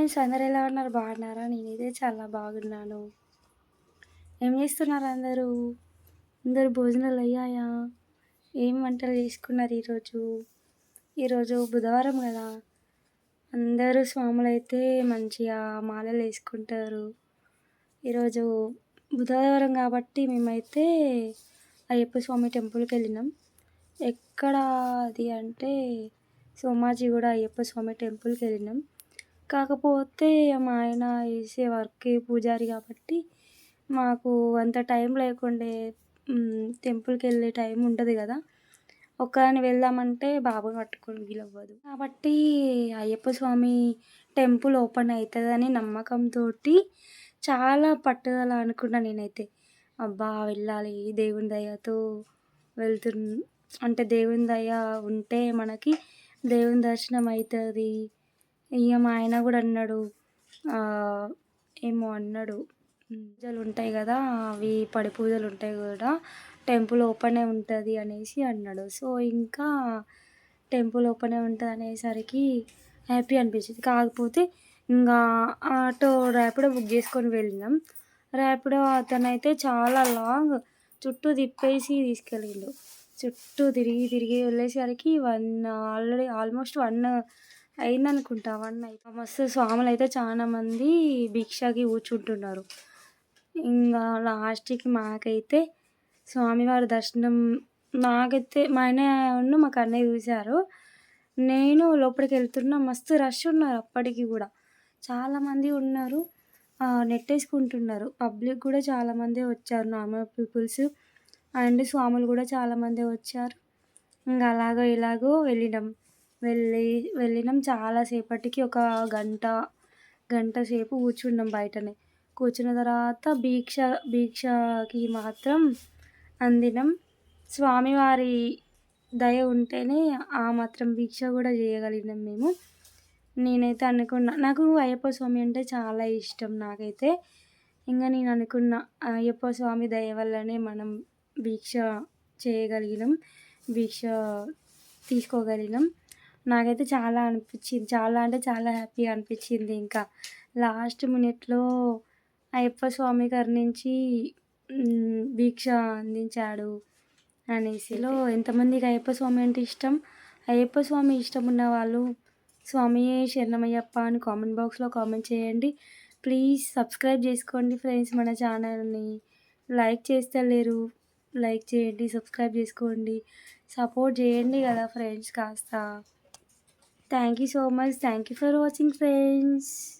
Friends అందరు ఎలా ఉన్నారు? బాగున్నారా? నేనైతే చాలా బాగున్నాను. ఏం చేస్తున్నారు అందరూ? అందరు భోజనాలు అయ్యాయా? ఏం వంటలు చేసుకున్నారు ఈరోజు? ఈరోజు బుధవారం కదా. అందరూ స్వాములు అయితే మంచిగా మాలలు వేసుకుంటారు. ఈరోజు బుధవారం కాబట్టి మేమైతే అయ్యప్ప స్వామి టెంపుల్కి వెళ్ళినాం. ఎక్కడ అది అంటే సోమాజీ కూడా అయ్యప్ప స్వామి టెంపుల్కి వెళ్ళినాం. కాకపోతే మా ఆయన చేసే వర్క్ పూజారి కాబట్టి మాకు అంత టైం లేకుండే టెంపుల్కి వెళ్ళే టైం ఉండదు కదా. ఒక్కదాన్ని వెళ్దామంటే బాబుని పట్టుకొని వీలవ్వదు. కాబట్టి అయ్యప్ప స్వామి టెంపుల్ ఓపెన్ అవుతుందని నమ్మకంతో చాలా పట్టుదల అనుకున్నా నేనైతే. అబ్బా వెళ్ళాలి. దేవుని దయతో వెళ్తు అంటే దేవుని దయ ఉంటే మనకి దేవుని దర్శనం అవుతుంది ఇక మా ఆయన కూడా అన్నాడు ఏమో అన్నాడు పూజలు ఉంటాయి కదా అవి పడి పూజలు ఉంటాయి కూడా టెంపుల్ ఓపెనే ఉంటుంది అనేసి అన్నాడు. సో ఇంకా టెంపుల్ ఓపెనే ఉంటుంది అనేసరికి హ్యాపీ అనిపించింది. కాకపోతే ఇంకా ఆటో ర్యాపిడో బుక్ చేసుకొని వెళ్ళినాం. ర్యాపిడో అతనైతే చాలా లాంగ్ చుట్టూ తిప్పేసి తీసుకెళ్ళిండు. చుట్టూ తిరిగి తిరిగి వెళ్ళేసరికి వన్ ఆల్రెడీ ఆల్మోస్ట్ వన్ అయిందనుకుంటా వన్ అయితే. మస్తు స్వాములు అయితే చాలా మంది భిక్షకి కూర్చుంటున్నారు. ఇంకా లాస్ట్కి మాకైతే స్వామివారి దర్శనం నాకైతే మా ఆయన మా అన్నయ్య చూశారు. నేను లోపలికి వెళ్తున్నా మస్తు రష్ ఉన్నారు అప్పటికి కూడా. చాలామంది ఉన్నారు నెట్టేసుకుంటున్నారు. పబ్లిక్ కూడా చాలామంది వచ్చారు నార్మల్ పీపుల్స్ అండ్ స్వాములు కూడా చాలామంది వచ్చారు. ఇంకా అలాగో ఇలాగో వెళ్ళినాం. వెళ్ళి వెళ్ళినాం. చాలాసేపటికి ఒక గంట గంట సేపు కూర్చున్నాం బయటనే. కూర్చున్న తర్వాత భీక్ష భీక్షకి మాత్రం అందినం. స్వామివారి దయ ఉంటేనే ఆ మాత్రం భిక్ష కూడా చేయగలిగినాం మేము. నేనైతే అనుకున్నా నాకు అయ్యప్ప స్వామి అంటే చాలా ఇష్టం నాకైతే. ఇంకా నేను అనుకున్న అయ్యప్ప స్వామి దయ వల్లనే మనం భిక్ష చేయగలిగినాం భిక్ష తీసుకోగలిగినాం. నాకైతే చాలా అనిపించింది. చాలా అంటే చాలా హ్యాపీగా అనిపించింది ఇంకా. లాస్ట్ మినిట్లో అయ్యప్ప స్వామి గారి నుంచి భిక్ష అందించాడు అనేసిలో ఎంతమందికి అయ్యప్ప స్వామి అంటే ఇష్టం? అయ్యప్ప స్వామి ఇష్టం ఉన్న వాళ్ళు స్వామి శరణమయ్యప్ప అని కామెంట్ బాక్స్లో కామెంట్ చేయండి. ప్లీజ్ సబ్స్క్రైబ్ చేసుకోండి ఫ్రెండ్స్ మన ఛానల్ని. లైక్ చేస్తే లేరు. లైక్ చేయండి సబ్స్క్రైబ్ చేసుకోండి. సపోర్ట్ చేయండి కదా ఫ్రెండ్స్ కాస్త. Thank you so much. Thank you for watching friends.